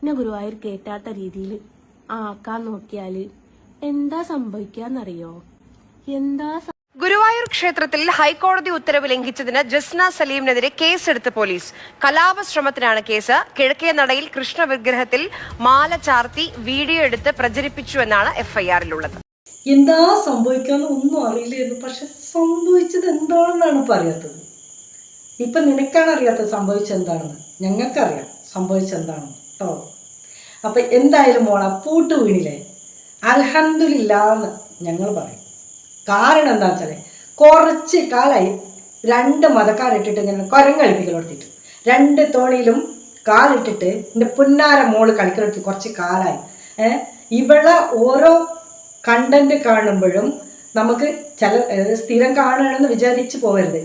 എന്നെ ഗുരുവായൂർ കേറ്റാത്ത രീതിയിൽ ആക്കാൻ നോക്കിയാൽ എന്താ സംഭവിക്കാന്നറിയോ? എന്താ ഗുരുവായൂർ ക്ഷേത്രത്തിൽ ഹൈക്കോടതി ഉത്തരവ് ലംഘിച്ചതിന് ജസ്ന സലീമിനെതിരെ കേസെടുത്ത് പോലീസ്. കലാപശ്രമത്തിനാണ് കേസ്. കിഴക്കേ നടയിൽ കൃഷ്ണ വിഗ്രഹത്തിൽ മാല ചാർത്തി വീഡിയോ എടുത്ത് പ്രചരിപ്പിച്ചു എന്നാണ് എഫ്ഐആറിലുള്ളത്. എന്താ സംഭവിക്കാന്ന് ഒന്നും അറിയില്ലായിരുന്നു. പക്ഷെ സംഭവിച്ചത് എന്താണെന്നാണ് പറയാത്തത്. ഇപ്പം നിനക്കാണ് അറിയാത്തത് സംഭവിച്ചെന്താണെന്ന് ഞങ്ങൾക്കറിയാം സംഭവിച്ചത് എന്താണെന്ന്. കേട്ടോ അപ്പം എന്തായാലും മോള പൂട്ട് വീണില്ലേ? അൽഹന്ദില്ലാന്ന് ഞങ്ങൾ പറയും. കാരണം എന്താ വെച്ചാൽ കുറച്ച് കാലായി രണ്ട് മതക്കാരിട്ടിട്ട് ഞാൻ കുരങ്ങളിപ്പിക്കൽ കൊടുത്തിട്ട്. രണ്ട് തോണിയിലും കാലിട്ടിട്ട് എന്റെ പുന്നാര മോൾ കളിക്കലെടുത്ത് കുറച്ച് കാലായി. ഇവളെ ഓരോ കണ്ടന്റ് കാണുമ്പോഴും നമുക്ക് ചില സ്ഥിരം കാണുകയാണെന്ന് വിചാരിച്ച് പോകരുത്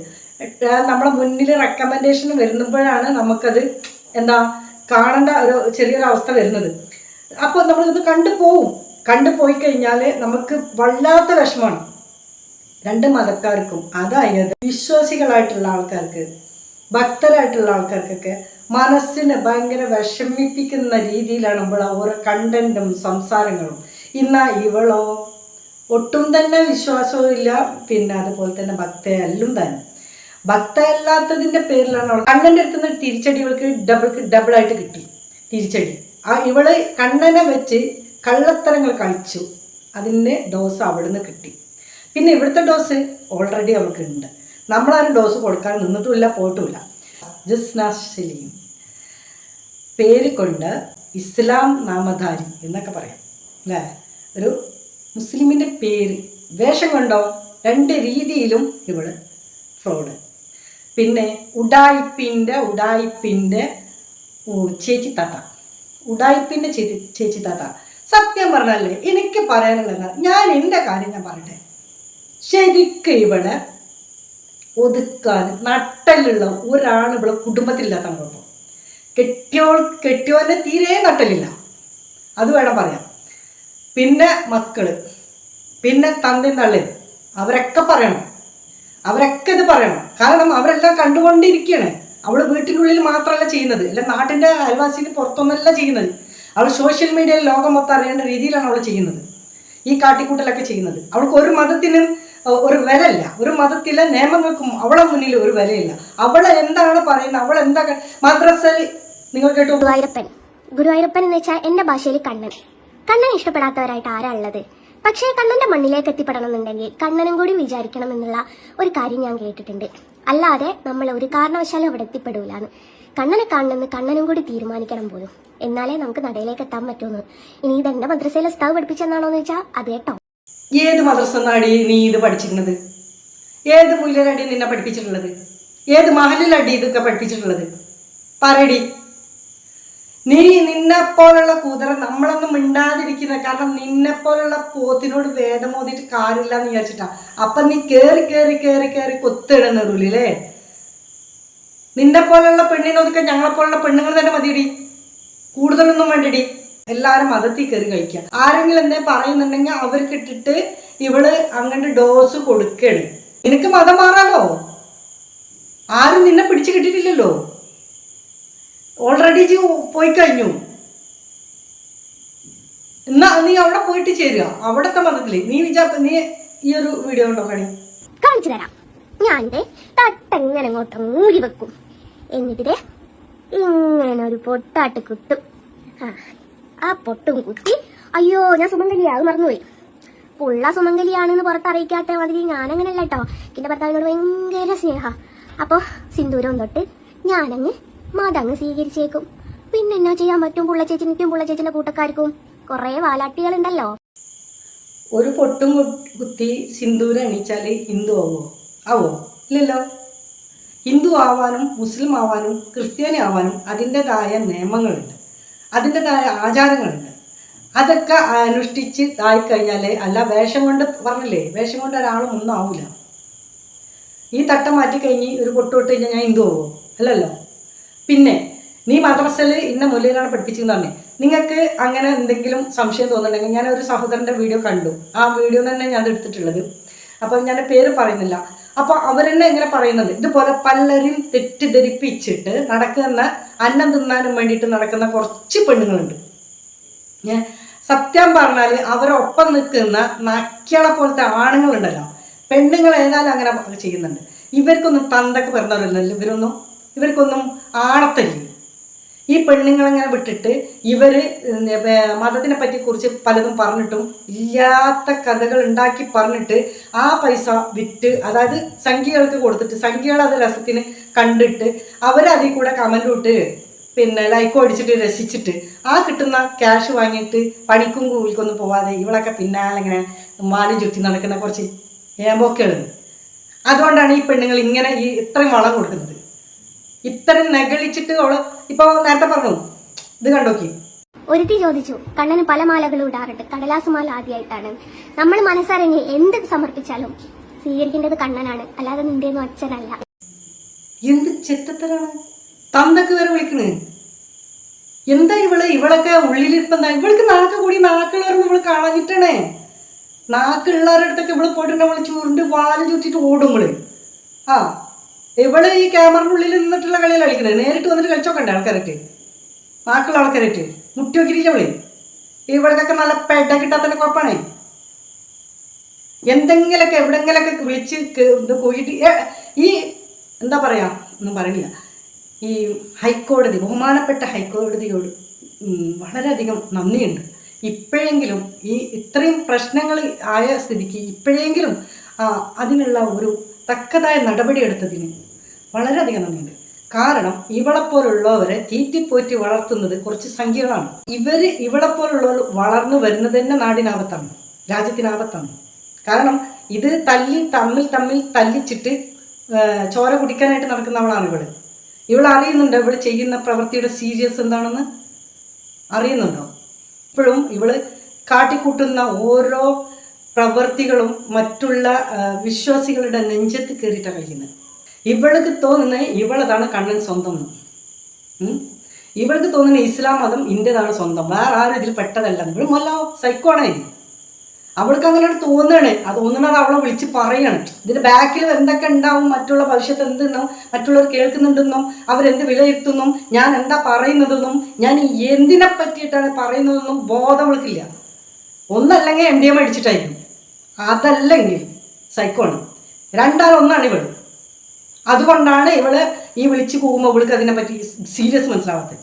നമ്മളെ മുന്നിൽ റെക്കമെൻഡേഷൻ വരുമ്പോഴാണ് നമുക്കത് എന്താ കാണേണ്ട ഒരു ചെറിയൊരു അവസ്ഥ വരുന്നത്. അപ്പോൾ നമ്മളിത് കണ്ടു പോവും. കണ്ടു പോയി കഴിഞ്ഞാൽ നമുക്ക് വല്ലാത്ത വിഷമമാണ്. രണ്ട് മതക്കാർക്കും അതായത് വിശ്വാസികളായിട്ടുള്ള ആൾക്കാർക്ക് ഭക്തരായിട്ടുള്ള ആൾക്കാർക്കൊക്കെ മനസ്സിനെ ഭയങ്കര വിഷമിപ്പിക്കുന്ന രീതിയിലാണ് നമ്മൾ ഓരോ കണ്ടന്റും സംസാരങ്ങളും. ഇന്നാ ഇവളോ? ഒട്ടും തന്നെ വിശ്വാസവും ഇല്ല. പിന്നെ അതുപോലെ തന്നെ ഭക്തയല്ലും തന്നെ. ഭക്തയല്ലാത്തതിന്റെ പേരിലാണ് അവൾ കണ്ണന്റെ അടുത്ത് നിന്ന് തിരിച്ചടി ഇവൾക്ക് ഡബിൾ ഡബിൾ ആയിട്ട് കിട്ടി. തിരിച്ചടി. ആ ഇവൾ കണ്ണനെ വെച്ച് കള്ളത്തരങ്ങൾ കളിച്ചു. അതിന്റെ ഡോസ് അവിടുന്ന് കിട്ടി. പിന്നെ ഇവിടുത്തെ ഡോസ് ഓൾറെഡി അവൾക്ക് ഉണ്ട് നമ്മളാരും ഡോസ് കൊടുക്കാൻ നിന്നിട്ടുമില്ല പോയിട്ടുമില്ല. ശലീം. പേര് കൊണ്ട് ഇസ്ലാം നാമധാരി എന്നൊക്കെ പറയാം. അല്ലേ? ഒരു മുസ്ലിമിന്റെ പേര് വേഷം കൊണ്ടോ രണ്ട് രീതിയിലും ഇവൾ ഫ്രോഡ് പിന്നെ ഉഡായിപ്പിന്റെ ഉഡായിപ്പിന്റെ ചേച്ചി താത്ത. ഉഡായിപ്പിന്റെ ചേച്ചി ചേച്ചി താത്ത. സത്യം പറഞ്ഞല്ലേ എനിക്ക് പറയാനുള്ളത് ഞാൻ എന്റെ കാര്യം ഞാൻ പറയട്ടെ. ശരിക്കും ഇവിടെ ഒതുക്കാൻ നട്ടലുള്ള ഒരാണ് ഇവിടെ കുടുംബത്തിലില്ലാത്ത കുഴപ്പം കെട്ടിയോൾ കെട്ടിയോന്റെ തീരെ നട്ടലില്ല. അത് വേണം പറയാം പിന്നെ മക്കൾ പിന്നെ തന്തി തള്ളി. അവരൊക്കെ പറയണം. അവരൊക്കെ ഇത് പറയണം. കാരണം അവരെല്ലാം കണ്ടുകൊണ്ടിരിക്കുകയാണ് അവൾ വീട്ടിനുള്ളിൽ മാത്രമല്ല ചെയ്യുന്നത്. അല്ല നാട്ടിന്റെ അയൽവാസിന് പുറത്തൊന്നല്ല ചെയ്യുന്നത്. അവൾ സോഷ്യൽ മീഡിയയിൽ ലോകം മൊത്തം അറിയേണ്ട രീതിയിലാണ് അവൾ ചെയ്യുന്നത്. ഈ കാട്ടിക്കൂട്ടലൊക്കെ ചെയ്യുന്നത്. അവൾക്ക് ഒരു മതത്തിനും ഒരു വിലയില്ല. ഒരു മതത്തിലെ നിയമങ്ങൾക്കും അവളെ മുന്നിൽ ഒരു വിലയില്ല. അവൾ എന്താണ് പറയുന്നത്? അവൾ എന്താ മദ്രസയിൽ നിങ്ങൾ കേട്ടു? ഗുരുവായൂരപ്പൻ. ഗുരുവായൂരപ്പൻ എന്ന് വെച്ചാൽ എന്റെ ഭാഷയിൽ കണ്ണൻ. കണ്ണൻ ഇഷ്ടപ്പെടാത്തവരായിട്ട് ആരാ ഉള്ളത്? പക്ഷേ കണ്ണന്റെ മണ്ണിലേക്ക് എത്തിപ്പെടണം എന്നുണ്ടെങ്കിൽ കണ്ണനും കൂടി വിചാരിക്കണം എന്നുള്ള ഒരു കാര്യം ഞാൻ കേട്ടിട്ടുണ്ട്. അല്ലാതെ നമ്മൾ ഒരു കാരണവശാലും അവിടെ എത്തിപ്പെടൂലെന്ന്. കണ്ണനെ കാണണമെന്ന് കണ്ണനും കൂടി തീരുമാനിക്കണം പോലും. എന്നാലേ നമുക്ക് നടയിലേക്ക് എത്താൻ പറ്റുമെന്ന് ഇനി ഇത് എന്റെ മദ്രസയിലെ സ്ഥാവ് പഠിപ്പിച്ചെന്നാണോ എന്ന് വെച്ചാൽ അതേട്ടോ ഏത് മദ്രസ നാടി നീ ഇത് പഠിച്ചിരുന്നത്? ഏത് മൂല്യനടി നിന്നെ പഠിപ്പിച്ചിട്ടുള്ളത്? ഏത് മഹലിലടി ഇതൊക്കെ പഠിപ്പിച്ചിട്ടുള്ളത്? പറയടി. നീ നിന്നെ പോലുള്ള കൂതറ നമ്മളൊന്നും മിണ്ടാതിരിക്കുന്ന കാരണം നിന്നെപ്പോലുള്ള പോത്തിനോട് വേദം മോദിയിട്ട് കാര്യമില്ല എന്ന് വിചാരിച്ചിട്ടാ. അപ്പൊ നീ കേറി കേറി കേറി കേറി കൊത്തിടുന്നതുള്ളില്ലേ നിന്നെ പോലുള്ള പെണ്ണിനൊതുക്കെ ഞങ്ങളെ പോലുള്ള പെണ്ണുങ്ങൾ തന്നെ മതിയടി. കൂടുതലൊന്നും വേണ്ടടി. എല്ലാവരും മതത്തിൽ കയറി കഴിക്കുക ആരെങ്കിലും എന്നെ പറയുന്നുണ്ടെങ്കിൽ അവർക്ക് ഇട്ടിട്ട് ഇവൾ അങ്ങനെ ഡോസ് കൊടുക്കുകയാണ് നിനക്ക് മതം മാറാലോ? ആരും നിന്നെ പിടിച്ചു കിട്ടിയിട്ടില്ലല്ലോ? ഓൾറെഡി ജി പോയി കഴിഞ്ഞു എന്നാ നീ അവിടെ പോയിട്ട് ചേരുക. അവിടത്തെ മതത്തിൽ നീ വിചാ നീ ഈ ഒരു വീഡിയോ ഉണ്ടോ കണി കാണിച്ചു തരാം. ഞാൻ തട്ടങ്ങനെ അങ്ങോട്ട് മൂടി വെക്കും. എന്നിട്ട് ഇങ്ങനെ ഒരു പൊട്ടാട്ട് കുത്തും. ആ ആ പൊട്ടും കുത്തി. അയ്യോ ഞാൻ സുമംഗലിയാ അത് മറന്നുപോയി. പുള്ള സുമംഗലിയാണെന്ന് പുറത്തറിയിക്കാത്ത മാതിരി ഞാനങ്ങനല്ല കേട്ടോ. എന്റെ ഭർത്താവിനോട് ഭയങ്കര സ്നേഹ. അപ്പൊ സിന്ദൂരം തൊട്ട് ഞാനങ്ങ് മതങ്ങ് സ്വീകരിച്ചേക്കും. പിന്നെ എന്നാ ചെയ്യാൻ പറ്റും പുള്ള ചേച്ചിനിക്കും പുള്ള ചേച്ചിന്റെ കൂട്ടക്കാർക്കും. കുറെ വാലാട്ടികളുണ്ടല്ലോ. ഒരു പൊട്ടും കുത്തി സിന്ദൂരം അണിച്ചാൽ ഹിന്ദു ആവോ? ആവോ? ഇല്ലല്ലോ. ഹിന്ദു ആവാനും മുസ്ലിം ആവാനും ക്രിസ്ത്യാനി ആവാനും അതിന്റെതായ നിയമങ്ങളുണ്ട്. അതിന്റെതായ ആചാരങ്ങളുണ്ട്. അതൊക്കെ അനുഷ്ഠിച്ച് ആയിക്കഴിഞ്ഞാൽ അല്ല വേഷം കൊണ്ട് പറഞ്ഞില്ലേ വേഷം കൊണ്ട് ഒരാളും ഒന്നും ആവില്ല ഈ തട്ടം മാറ്റി കഴിഞ്ഞ് ഒരു പൊട്ടു വിട്ട് കഴിഞ്ഞാൽ ഞാൻ ഹിന്ദു ആവോ? അല്ലല്ലോ. പിന്നെ നീ മദ്രസയിൽ ഇന്ന മൂല്യനാണ് പഠിപ്പിച്ചെന്ന് പറഞ്ഞേ. നിങ്ങൾക്ക് അങ്ങനെ എന്തെങ്കിലും സംശയം തോന്നുന്നുണ്ടെങ്കിൽ ഞാൻ ഒരു സഹോദരന്റെ വീഡിയോ കണ്ടു. ആ വീഡിയോ തന്നെ ഞാൻ എടുത്തിട്ടുള്ളത്. അപ്പോൾ ഞാൻ പേര് പറയുന്നില്ല. അപ്പോൾ അവർ അവരെന്നെ ഇങ്ങനെ പറയുന്നുണ്ട്. ഇതുപോലെ പലരും തെറ്റിദ്ധരിപ്പിച്ചിട്ട് നടക്കുന്ന അന്നം തിന്നാനും വേണ്ടിയിട്ട് നടക്കുന്ന കുറച്ച് പെണ്ണുങ്ങളുണ്ട്. ഞാൻ സത്യം പറഞ്ഞാൽ അവരൊപ്പം നിൽക്കുന്ന നക്കിളെ പോലത്തെ ആണുങ്ങളുണ്ടല്ലോ. പെണ്ണുങ്ങൾ ഏതായാലും അങ്ങനെ ചെയ്യുന്നുണ്ട്. ഇവർക്കൊന്നും തന്തൊക്കെ പറഞ്ഞവരല്ലോ ഇവരൊന്നും ഇവർക്കൊന്നും ആണത്തല്ലേ. ഈ പെണ്ണുങ്ങളങ്ങനെ വിട്ടിട്ട് ഇവർ മതത്തിനെ പറ്റി കുറിച്ച് പലതും പറഞ്ഞിട്ടും ഇല്ലാത്ത കഥകൾ ഉണ്ടാക്കി പറഞ്ഞിട്ട് ആ പൈസ വിറ്റ് അതായത് സംഖ്യകൾക്ക് കൊടുത്തിട്ട് സംഖ്യകൾ അത് രസത്തിന് കണ്ടിട്ട് അവരതിൽ കൂടെ കമന്റ് ഇട്ട് പിന്നെ ലൈക്കും അടിച്ചിട്ട് രസിച്ചിട്ട് ആ കിട്ടുന്ന ക്യാഷ് വാങ്ങിയിട്ട് പണിക്കും കൂലിക്കൊന്നും പോവാതെ ഇവളൊക്കെ പിന്നാലെ ഇങ്ങനെ മാലി ചുറ്റി നടക്കുന്ന കുറച്ച് ഏമ്പോക്കുകൾ അതുകൊണ്ടാണ് ഈ പെണ്ണുങ്ങൾ ഇങ്ങനെ ഈ ഇത്രയും വളം കൊടുക്കുന്നത്. ഇത്രയും നഗളിച്ചിട്ട് അവൾ ഇപ്പൊ നേരത്തെ പറഞ്ഞു. ഇത് കണ്ടോക്കി. ഒരുത്തി ചോദിച്ചു കണ്ണന് പല മാലകളും ഇടാറുണ്ട്. കടലാസ് മാല ആദ്യമായിട്ടാണ് നമ്മൾ മനസ്സറിഞ്ഞ് എന്ത് സമർപ്പിച്ചാലും സ്വീകരിക്കേണ്ടത് കണ്ണനാണ്. അല്ലാതെ നിന്റെ അച്ഛനല്ല. എന്ത് ചെറ്റത്തരാണ്? തന്തക്ക് വരെ വിളിക്കണ്. എന്താ ഇവൾ? ഇവളൊക്കെ ഉള്ളിലിരിപ്പന്താ ഇവൾക്ക് നാക്ക് കൂടി നാക്കുള്ളവരൊന്നും ഇവൾ കളഞ്ഞിട്ടണേ. നാക്കുള്ളവരുടെ അടുത്തൊക്കെ ഇവൾ പോയിട്ടുണ്ടെങ്കിൽ ചൂരിന്റെ വാൽ ചുറ്റിട്ട് ഓടും ഇവൾ. ആ. ഇവൾ ഈ ക്യാമറിനുള്ളിൽ നിന്നിട്ടുള്ള കളിയിൽ കളിക്കുന്നത് നേരിട്ട് വന്നിട്ട് കളിച്ചോക്കണ്ടേ ആൾക്കാരായിട്ട്? ബാക്കിയുള്ള ആൾക്കാരായിട്ട്? മുട്ടി നോക്കിയിട്ടില്ല വിളി ഇവൾക്കൊക്കെ നല്ല പെട കിട്ടാത്തന്നെ കുഴപ്പമാണേ. എന്തെങ്കിലൊക്കെ എവിടെങ്കിലൊക്കെ വിളിച്ച് പോയിട്ട് ഈ എന്താ പറയാ? ഒന്നും പറയില്ല ഈ ഹൈക്കോടതി ബഹുമാനപ്പെട്ട ഹൈക്കോടതിയോട് വളരെയധികം നന്ദിയുണ്ട്. ഇപ്പോഴെങ്കിലും ഈ ഇത്രയും പ്രശ്നങ്ങൾ ആയ സ്ഥിതിക്ക് ഇപ്പോഴെങ്കിലും അതിനുള്ള ഒരു തക്കതായ നടപടി എടുത്തതിന് വളരെയധികം നന്ദിയുണ്ട്. കാരണം ഇവളെപ്പോലുള്ളവരെ തീറ്റിപ്പോറ്റി വളർത്തുന്നത് കുറച്ച് സംഖ്യകളാണ് ഇവർ ഇവളെപ്പോലുള്ളവർ വളർന്നു വരുന്നത് തന്നെ നാടിനാപത്താണ് രാജ്യത്തിനാപത്താണ് കാരണം ഇത് തല്ലി തമ്മിൽ തമ്മിൽ തല്ലിച്ചിട്ട് ചോര കുടിക്കാനായിട്ട് നടക്കുന്നവളാണ് ഇവൾ. ഇവൾ അറിയുന്നുണ്ടോ ഇവൾ ചെയ്യുന്ന പ്രവൃത്തിയുടെ സീരിയസ് എന്താണെന്ന്? അറിയുന്നുണ്ടോ? ഇപ്പോഴും ഇവൾ കാട്ടിക്കൂട്ടുന്ന ഓരോ പ്രവൃത്തികളും മറ്റുള്ള വിശ്വാസികളുടെ നെഞ്ചത്ത് കയറിയിട്ടാണ് കളിക്കുന്നത് ഇവൾക്ക് തോന്നുന്ന ഇവളതാണ് കണ്ണൻ സ്വന്തം. ഇവൾക്ക് തോന്നുന്ന ഇസ്ലാം മതം ഇന്റേതാണ് സ്വന്തം. വേറെ ആരും ഇതിൽ പെട്ടതല്ല. ഇവൾ സൈക്കോ ആണ്. അവൾക്ക് അങ്ങനെ ഒരു അത് തോന്നണത് അവളെ വിളിച്ച് പറയണം. ഇതിന്റെ ബാക്കിൽ എന്തൊക്കെ ഉണ്ടാവും? മറ്റുള്ള ഭവിഷ്യത്ത് എന്തെന്നും മറ്റുള്ളവർ കേൾക്കുന്നുണ്ടെന്നും അവരെന്ത് വിലയിരുത്തുന്നും ഞാൻ എന്താ പറയുന്നതെന്നും ഞാൻ എന്തിനെ പറ്റിയിട്ടാണ് പറയുന്നതെന്നും ബോധം അവൾക്കില്ല. ഒന്നല്ലെങ്കിൽ എം ഡി എം അടിച്ചിട്ടായിരിക്കും. അതല്ലെങ്കിൽ സൈക്കോണ് രണ്ടാളൊന്നാണ് ഇവൾ അതുകൊണ്ടാണ് ഇവൾ ഈ വിളിച്ചു പോകുമ്പോൾ ഇവൾക്ക് അതിനെപ്പറ്റി സീരിയസ് മനസ്സിലാവാത്തത്.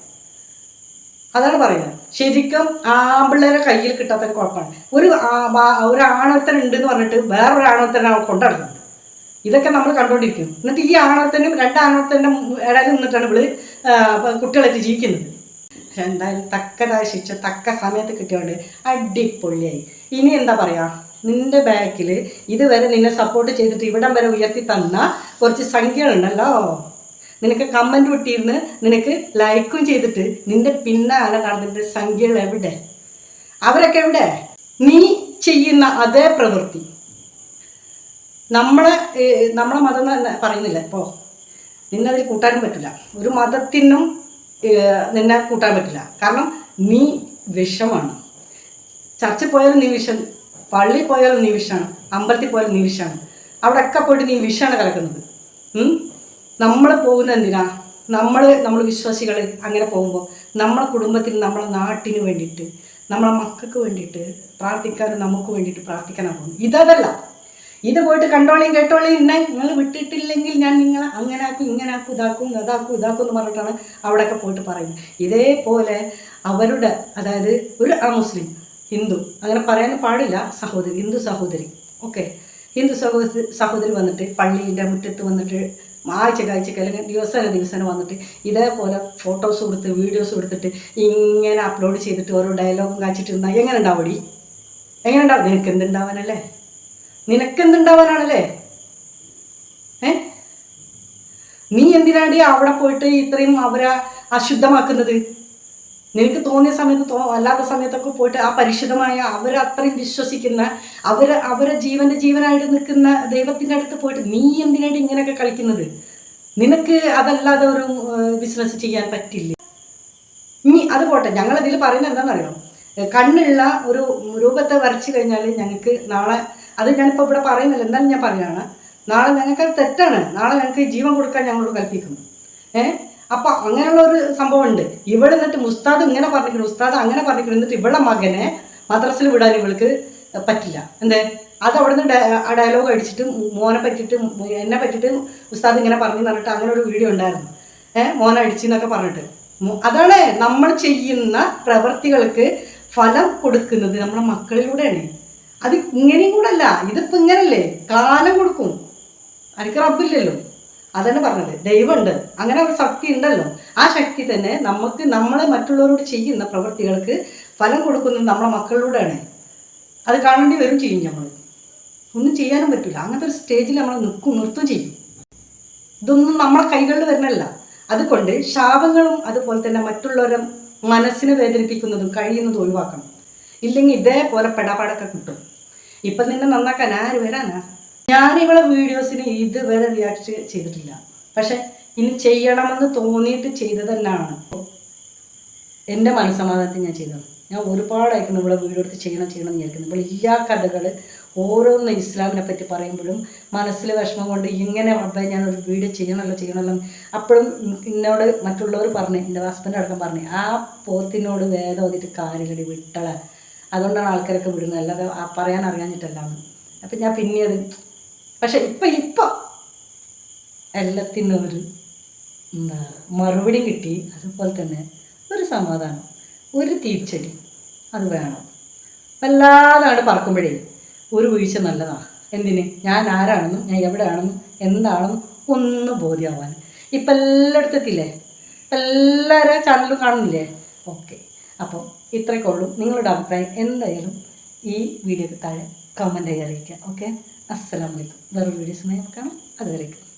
അതാണ് പറയുന്നത്. ശരിക്കും ആമ്പിള്ളേരെ കയ്യിൽ കിട്ടാത്ത കുഴപ്പമാണ്. ഒരു ഒരു ആണത്തൻ ഉണ്ടെന്ന് പറഞ്ഞിട്ട് വേറൊരു ആണത്തനെ അവൾ കൊണ്ടുനടക്കുന്നത് ഇതൊക്കെ നമ്മൾ കണ്ടുകൊണ്ടിരിക്കുന്നു എന്നിട്ട് ഈ ആണത്തനും രണ്ട് ഇടയിൽ നിന്നിട്ടാണ് ഇവൾ കുട്ടികളായിട്ട് ജീവിക്കുന്നത്. എന്തായാലും തക്കതായ ശിക്ഷ തക്ക സമയത്ത് കിട്ടിയോണ്ട് അടിപൊളിയായി. ഇനി എന്താ പറയാ? നിന്റെ ബാക്കിൽ ഇതുവരെ നിന്നെ സപ്പോർട്ട് ചെയ്തിട്ട് ഇവിടം വരെ ഉയർത്തി തന്ന കുറച്ച് സംഖ്യകളുണ്ടല്ലോ. നിനക്ക് കമന്റ് വിട്ടിരുന്ന് നിനക്ക് ലൈക്കും ചെയ്തിട്ട് നിന്റെ പിന്നാലെ നടന്നിട്ട് സംഖ്യകൾ എവിടെ? അവരൊക്കെ എവിടെ? നീ ചെയ്യുന്ന അതേ പ്രവൃത്തി. നമ്മളെ നമ്മളെ മതം എന്ന് പറയുന്നില്ല ഇപ്പോൾ നിന്നതിൽ കൂട്ടാനും പറ്റില്ല. ഒരു മതത്തിനും നിന്നെ കൂട്ടാൻ പറ്റില്ല. കാരണം നീ വിഷമാണ്. ചർച്ച പോയാലും നീ വിഷം പള്ളിയിൽ പോയാലും നീ വിഷാണ് അമ്പലത്തിൽ പോയാലും നീ വിഷമാണ് അവിടെയൊക്കെ പോയിട്ട് നീ വിഷാണ് കലക്കുന്നത്. നമ്മൾ പോകുന്നത് എന്തിനാ? നമ്മൾ നമ്മൾ വിശ്വാസികൾ അങ്ങനെ പോകുമ്പോൾ നമ്മളെ കുടുംബത്തിന് നമ്മളെ നാട്ടിന് വേണ്ടിയിട്ട് നമ്മളെ മക്കൾക്ക് വേണ്ടിയിട്ട് പ്രാർത്ഥിക്കാൻ നമുക്ക് വേണ്ടിയിട്ട് പ്രാർത്ഥിക്കാനാണ് പോകുന്നത്. ഇതതല്ല. ഇത് പോയിട്ട് കണ്ടോളിയും കേട്ടോളിയും ഇന്നെ നിങ്ങൾ വിട്ടിട്ടില്ലെങ്കിൽ ഞാൻ നിങ്ങളെ അങ്ങനെ ആക്കും ഇങ്ങനെ ആക്കും ഇതാക്കും അതാക്കും ഇതാക്കും എന്ന് പറഞ്ഞിട്ടാണ് അവിടെയൊക്കെ പോയിട്ട് പറയുന്നത്. ഇതേപോലെ അവരുടെ അതായത് ഒരു ആ മുസ്ലിം ഹിന്ദു. അങ്ങനെ പറയാൻ പാടില്ല സഹോദരി. ഹിന്ദു സഹോദരി. ഓക്കെ ഹിന്ദു സഹോദരി സഹോദരി വന്നിട്ട് പള്ളിയിന്റെ മുറ്റത്ത് വന്നിട്ട് ആഴ്ച കാഴ്ചക്ക് അല്ലെങ്കിൽ ദിവസേന ദിവസേന വന്നിട്ട് ഇതേപോലെ ഫോട്ടോസ് കൊടുത്ത് വീഡിയോസ് കൊടുത്തിട്ട് ഇങ്ങനെ അപ്ലോഡ് ചെയ്തിട്ട് ഓരോ ഡയലോഗും കാച്ചിട്ടിരുന്നാൽ എങ്ങനെ ഉണ്ടാവടി എങ്ങനെ ഉണ്ടാവും നിനക്ക് എന്തുണ്ടാവാനല്ലേ നിനക്കെന്തുണ്ടാവാനാണല്ലേ? ഏ? നീ എന്തിനാടി അവിടെ പോയിട്ട് ഇത്രയും അവരെ അശുദ്ധമാക്കുന്നത്? നിനക്ക് തോന്നിയ സമയത്ത് തോ അല്ലാത്ത സമയത്തൊക്കെ പോയിട്ട് ആ പരിശുദ്ധമായ അവർ അത്രയും വിശ്വസിക്കുന്ന അവർ അവരെ ജീവന്റെ ജീവനായിട്ട് നിൽക്കുന്ന ദൈവത്തിന്റെ അടുത്ത് പോയിട്ട് നീ എന്തിനായിട്ട് ഇങ്ങനെയൊക്കെ കളിക്കുന്നത്? നിനക്ക് അതല്ലാതെ ഒരു ബിസിനസ് ചെയ്യാൻ പറ്റില്ല? ഇനി അത് പോട്ടെ. ഞങ്ങളതിൽ പറയുന്നത് എന്താണെന്നറിയോ? കണ്ണുള്ള ഒരു രൂപത്തെ വരച്ചു കഴിഞ്ഞാൽ ഞങ്ങൾക്ക് നാളെ അത് ഞാനിപ്പോൾ ഇവിടെ പറയുന്നില്ല. എന്തായാലും ഞാൻ പറയുകയാണ്. നാളെ ഞങ്ങൾക്ക് അത് തെറ്റാണ്. നാളെ ഞങ്ങൾക്ക് ജീവൻ കൊടുക്കാൻ ഞങ്ങളോട് കൽപ്പിക്കുന്നു. ഏ? അപ്പൊ അങ്ങനെയുള്ള ഒരു സംഭവം ഉണ്ട് ഇവിടെ നിന്നിട്ട് ഉസ്താദ് ഇങ്ങനെ പറഞ്ഞിരിക്കുന്നു ഉസ്താദ് അങ്ങനെ പറഞ്ഞിരിക്കുന്നു. എന്നിട്ട് ഇവളുടെ മകനെ മദ്രസിൽ വിടാൻ ഇവൾക്ക് പറ്റില്ല. എന്തേ? അത് അവിടെ നിന്ന് ഡയലോഗ് അടിച്ചിട്ട് മോനെ പറ്റിയിട്ട് എന്നെ പറ്റിയിട്ട് ഉസ്താദ് ഇങ്ങനെ പറഞ്ഞു പറഞ്ഞിട്ട് അങ്ങനെ ഒരു വീഡിയോ ഉണ്ടായിരുന്നു. ഏഹ് മോനെ അടിച്ചെന്നൊക്കെ പറഞ്ഞിട്ട്. അതാണ് നമ്മൾ ചെയ്യുന്ന പ്രവൃത്തികൾക്ക് ഫലം കൊടുക്കുന്നത് നമ്മുടെ മക്കളിലൂടെയാണ്. അത് ഇങ്ങനെയും കൂടെ അല്ല. ഇതിപ്പോ ഇങ്ങനല്ലേ? കാലം കൊടുക്കും. അനക്ക് റബ്ബില്ലല്ലോ. അതാണ് പറഞ്ഞത്. ദൈവമുണ്ട്. അങ്ങനെ ഒരു ശക്തി ഉണ്ടല്ലോ. ആ ശക്തി തന്നെ നമുക്ക് നമ്മളെ മറ്റുള്ളവരോട് ചെയ്യുന്ന പ്രവൃത്തികൾക്ക് ഫലം കൊടുക്കുന്നത് നമ്മളെ മക്കളിലൂടെയാണ്. അത് കാണേണ്ടി വരും ചെയ്യും നമ്മൾ ഒന്നും ചെയ്യാനും പറ്റില്ല അങ്ങനത്തെ ഒരു സ്റ്റേജിൽ നമ്മൾ നിൽക്കും നിർത്തും ചെയ്യും. ഇതൊന്നും നമ്മളെ കൈകളിൽ വരുന്നല്ല അതുകൊണ്ട് ശാപങ്ങളും അതുപോലെ തന്നെ മറ്റുള്ളവരെ മനസ്സിനെ വേദനിപ്പിക്കുന്നതും കഴിയുന്നതും ഒഴിവാക്കണം. ഇല്ലെങ്കിൽ ഇതേപോലെ പെടാപാടൊക്കെ കിട്ടും. ഇപ്പം നിന്നെ നന്നാക്കാൻ ആര് വരാനാ? ഞാൻ ഇവളെ വീഡിയോസിന് ഇതുവരെ റിയാക്ട് ചെയ്തിട്ടില്ല. പക്ഷെ ഇനി ചെയ്യണമെന്ന് തോന്നിയിട്ട് ചെയ്തത് തന്നെയാണ്. എന്റെ മനസ്സമാധാനത്തിൽ ഞാൻ ചെയ്തത് ഞാൻ ഒരുപാടായിരിക്കുന്നു ഇവിടെ വീഡിയോ എടുത്ത് ചെയ്യണം ചെയ്യണം എന്ന് വിചാരിക്കുന്നു. ഇപ്പോൾ എല്ലാ കഥകൾ ഓരോന്ന് ഇസ്ലാമിനെ പറ്റി പറയുമ്പോഴും മനസ്സിൽ വിഷമം കൊണ്ട് ഇങ്ങനെ വന്നേ ഞാനൊരു വീഡിയോ ചെയ്യണമല്ലോ ചെയ്യണമല്ലോ അപ്പോഴും എന്നോട് മറ്റുള്ളവർ പറഞ്ഞു എന്റെ ഹസ്ബൻഡ് അടക്കം പറഞ്ഞു ആ പോത്തിനോട് വേദം ഓതിയിട്ട് കാര്യമില്ലടി വിട്ടള. അതുകൊണ്ടാണ് ആൾക്കാരൊക്കെ വിടുന്നത്. അല്ലാതെ പറയാൻ അറിയാഞ്ഞിട്ടല്ലാന്ന് അപ്പം ഞാൻ പിന്നീട് പക്ഷെ ഇപ്പം ഇപ്പം എല്ലാത്തിനും ഒരു എന്താ മറുപടിയും കിട്ടി. അതുപോലെ തന്നെ ഒരു സമാധാനം ഒരു തിരിച്ചടി അത് വേണം. വല്ലാതാണ് പറക്കുമ്പോഴേ ഒരു വീഴ്ച നല്ലതാണ് എന്തിന്? ഞാൻ ആരാണെന്നും ഞാൻ എവിടെയാണെന്നും എന്താണെന്നും ഒന്ന് ബോധ്യമാവാൻ ഇപ്പം എല്ലായിടത്തും എത്തില്ലേ എല്ലാവരും ചാനലും കാണുന്നില്ലേ? ഓക്കെ. അപ്പോൾ ഇത്രയ്ക്കുള്ളൂ നിങ്ങളുടെ അഭിപ്രായം എന്തായാലും ഈ വീഡിയോക്ക് താഴെ കമന്റായി അറിയിക്കുക. ഓക്കെ? അസ്സലാമലൈക്കും വേറൊരു വീഡിയോസുമായി കാണാം. അതുവരേക്കും.